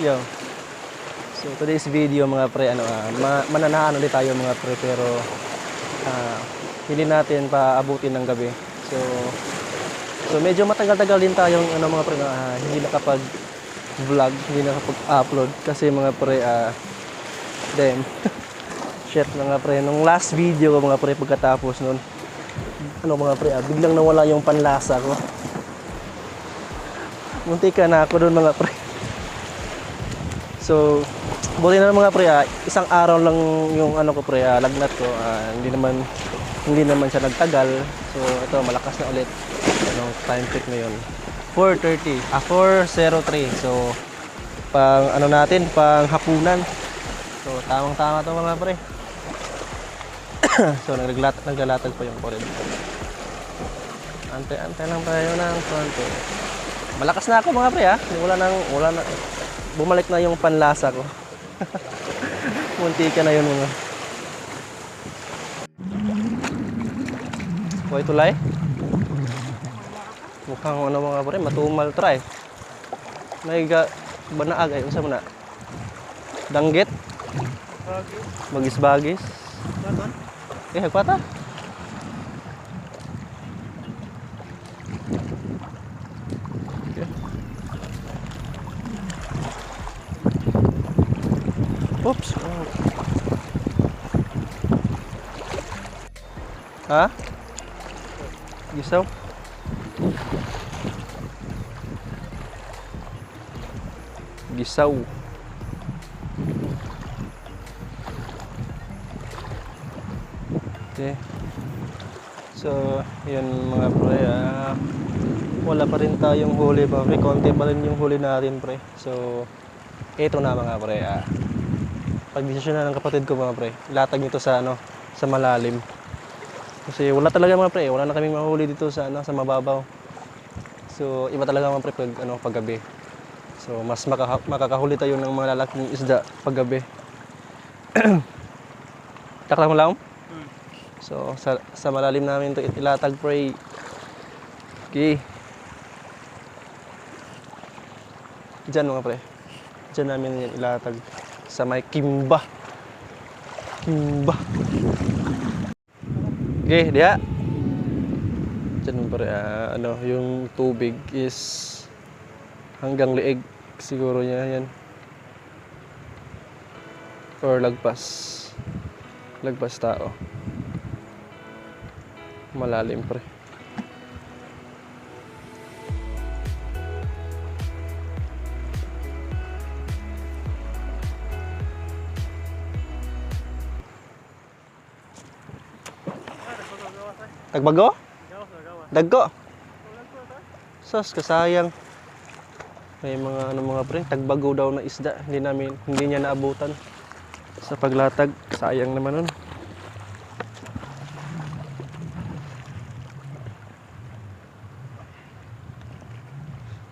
Yo. So today's video mga pre, ano, ah, ma- mananahan ulit tayo mga pre, pero ah, hindi natin paabutin ng gabi. So, so medyo matagal-tagal din tayong ano mga pre, ah, hindi nakapag vlog, hindi nakapag-upload kasi mga pre, ah, damn. Shit mga pre, nung last video ko mga pre, pagkatapos nun, ano mga pre, ah, biglang nawala yung panlasa ko. Munti na ako doon mga pre. So, buti na mga pre, ah, isang araw lang yung ano ko pre, ah, lagnat ko. Ah, hindi naman hindi naman siya nagtagal. So, ito malakas na ulit. Anong time check ngayon? 4:30. Ah, 4:03. So, pang ano natin, pang hapunan. So, tamang-tama to mga pre. so, naglat naglalatag pa yung kored. Ante-ante lang tayo ng konti. Malakas na ako mga pre ha. Wala nang wala na bumalik na yung panlasa ko. Munti ka na yun mga. Hoy tulay. Mukhang ano mga pre, matumal try. May ga banaag ay unsa man na? Danggit? Bagis-bagis. Eh, kwata? Oops. Oh. Ha? Gisaw? Gisaw. Okay. So, yun mga pre. ah, wala pa rin tayong huli pa pre. Konti pa rin yung huli natin pre. So, ito na mga pre. ah pagdesisyon na ng kapatid ko mga pre, latag nito sa ano, sa malalim. Kasi wala talaga mga pre, wala na kaming mahuli dito sa ano, sa mababaw. So iba talaga mga pre pag ano paggabi. So mas makaka- makakahuli tayo ng mga lalaking isda paggabi. Takla mo lang? So sa, sa malalim namin to ilatag pre. Okay. Diyan mga pre. Diyan namin yan ilatag sa may Kimba. Kimba. Okay, diya. Diyan ah, ano, yung tubig is hanggang leeg siguro niya yan. Or lagpas. Lagpas tao. Malalim pre. Tagbago? Daggo? Sos, kasayang. May mga ano mga pre, tagbago daw na isda. Hindi namin, hindi niya naabutan. Sa paglatag, sayang naman nun.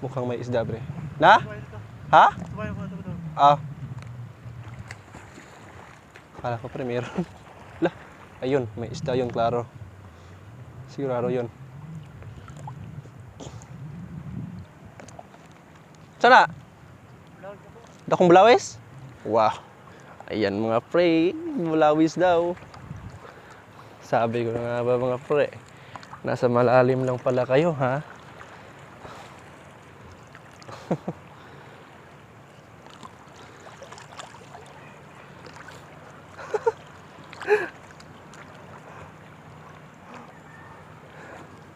Mukhang may isda pre. Na? Ha? Ah. Kala ko pre, meron. Lah, ayun, may isda yun, klaro. Sigurado yun. Sana? Dakong bulawis? Wow. Ayan mga pre, bulawis daw. Sabi ko na nga ba mga pre, nasa malalim lang pala kayo ha?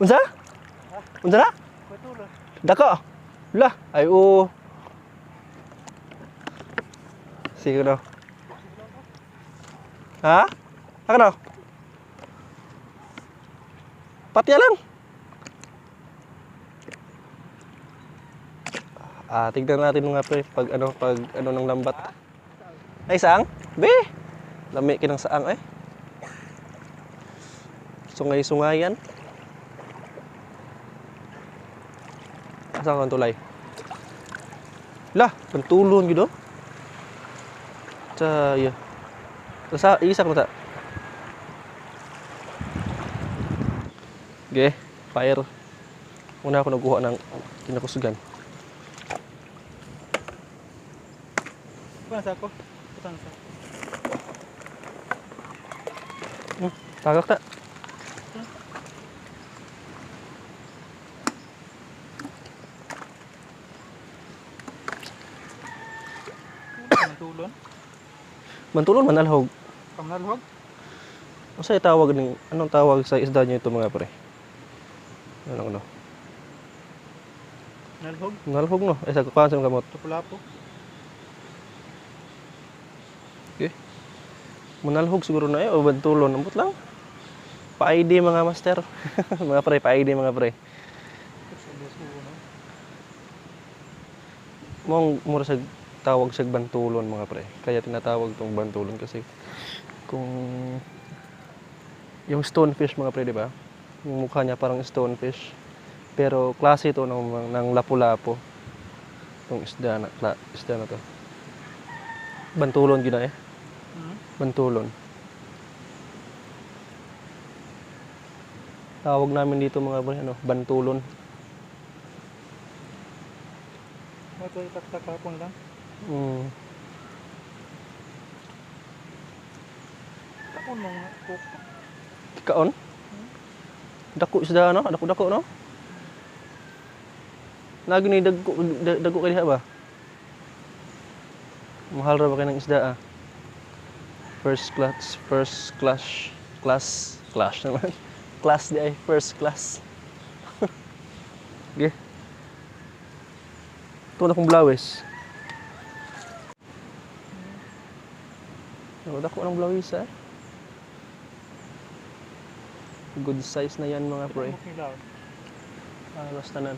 Unsa? Unsa na? Dako. Lah, ay o. Sige no. Ha? Ako no? Patya lang. Ah, tignan natin mga pre pag ano pag ano ng lambat. Ay saang? Be. Lami kinang saang eh. Sungay-sungayan. Asa kang tulay? Lah, pantulon gitu. Sa iya. Sa isa ko ta. Okay, fire. Una ako nagkuha ng kinakusgan. Kuha sa ako. Putang sa. Hmm, tagak ta. Tulon. Mantulon manalhog. Kamnalhog. Ano sa tawag ni anong tawag sa isda niyo ito mga pre? Ano ano? Nalhog. Nalhog no. Eh sa kuan sa kamot. Tupulapo. Okay. Manalhog siguro na eh o bantulon ambot lang. Pa-ID mga master. mga pre, pa-ID mga pre. Mong mura sa tawag sa bantulon mga pre. Kaya tinatawag tong bantulon kasi kung yung stonefish mga pre, di ba? Yung mukha niya parang stonefish. Pero klase ito ng, ng lapu-lapo. Itong isda na, kla, isda na to. Bantulon gina eh. Hmm. Bantulon. Tawag namin dito mga pre, ano, bantulon. Ito itaktak hapon lang. Mm. Tapon mong cook. Kaon? Dako isda no? Dako dako no? Lagi ni dagko da- dagko diha ba? Mahal ra ba kay ng isda ah? First class, first class, class, class naman. Class di ay first class. Ge. Ito na kong blawis. Ano dako ng blawis ah? Good size na yan mga pre. Ah, basta nan.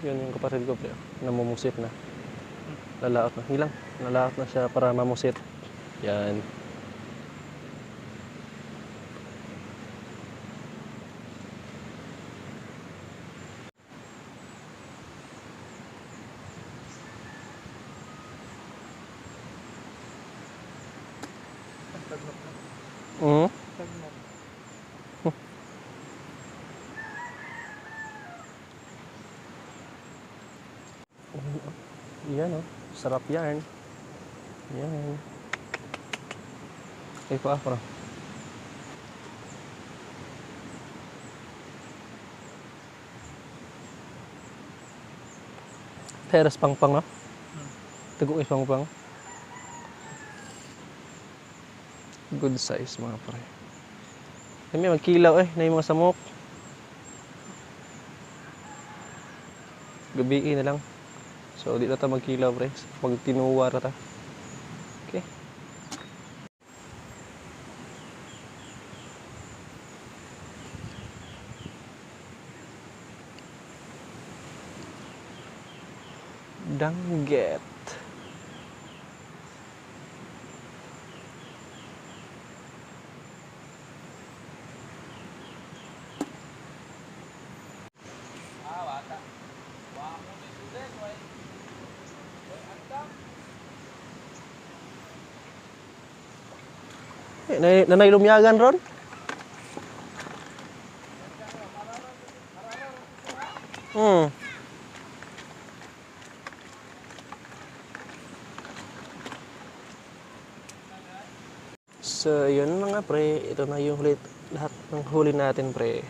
Yun yung kapatid ko, pre. Namumusit na. Lalaot na. Hilang. Lalaot na siya para mamusit. Yan. Tagnok na. Mm. Tagnok. Yan oh. Sarap yan. Yan. Eh, pa ako Teres pang-pang, no? Hmm. Tago is pang-pang. Good size, mga pre. Kami magkilaw eh, na yung mga samok. Gabi na lang. So, di na ta magkilaw, pre. Pag tinuwa ta. dangget eh, Nanay lumiyagan ron? So, yun mga pre. Ito na yung huli, lahat ng huli natin pre.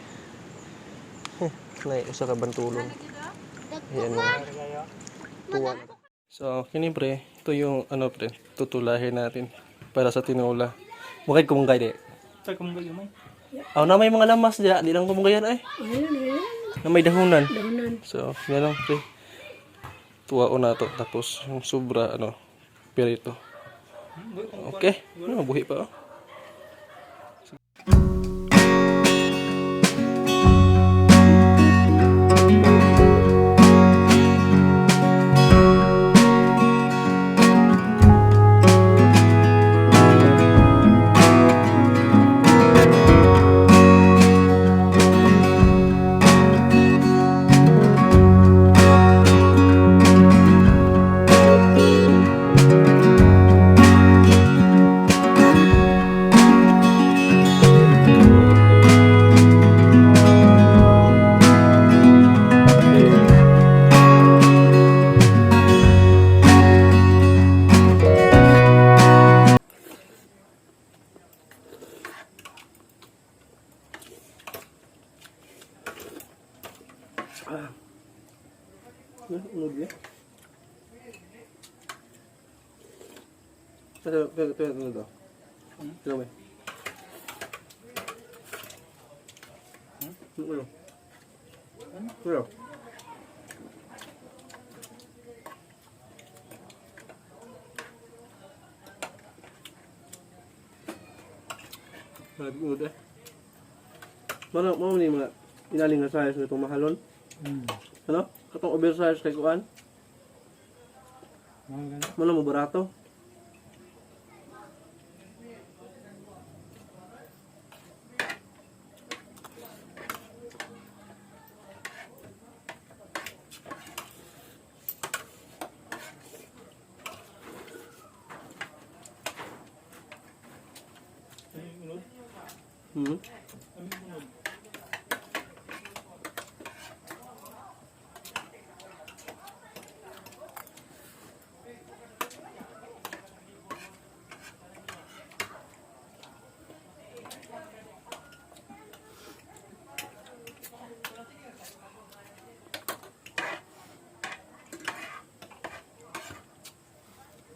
Na isa ka bantulong. Ayan yung Kaya. tuwa. So, kini pre, ito yung ano pre, tutulahin natin para sa tinola. Mukhay kumunggay di. Sa kung gayo may. Aw na may mga lamas di, di lang kumunggayan ay. Na may dahunan. So, yan lang pre. Tuwa na to tapos yung sobra ano, pirito. Okay, ano buhi pa oh. Ah. Unod niya. Ito, ito, ito. Hmm? Ito, may. Hmm? Ano, ano? Ano? Ano? Nag-uod eh. Mana mo ni mga inaling na size nitong mahalon? Hmm. Ano? Katong oversize kay kuan? Mana mo barato? Ano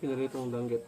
Pinarito ang danggit.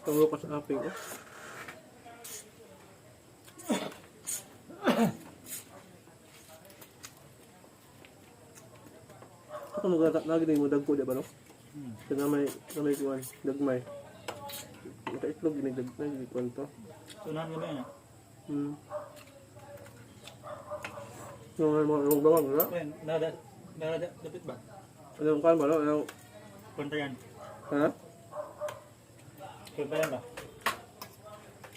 Tango ka sa aping oh. Ako lagi na mo dagko di ba no? Hmm. Kaya may na may kuan, dagmay. Ito itlog ginig dagmay di kuan to. Unahan mo ba ah? Hmm. Yung mga mga bawang. Ayan, nada, nada, dapat ba? Ano yung kuan ba no? Ano? Kwenta yan. Ha? Kwenta yan ba?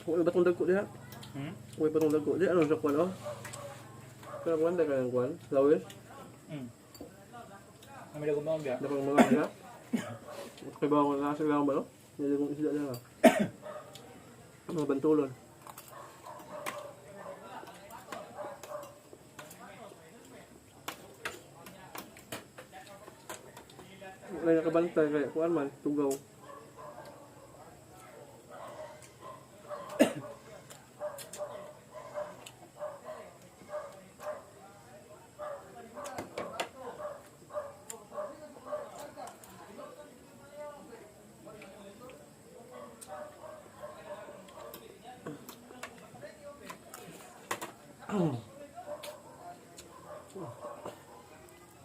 Kung iba tong dagko diha. Hmm? Kung iba tong dagko di ano sa kuan oh. Kaya kuan da kaya kuan. Lawis. Hmm. Kami lang gumawag ya. Dapat mga diha. Kaya ba ako nasa lang ba no? Kong isda diha. Mga bantulon. Wala nakabantay kaya kuan man tugaw.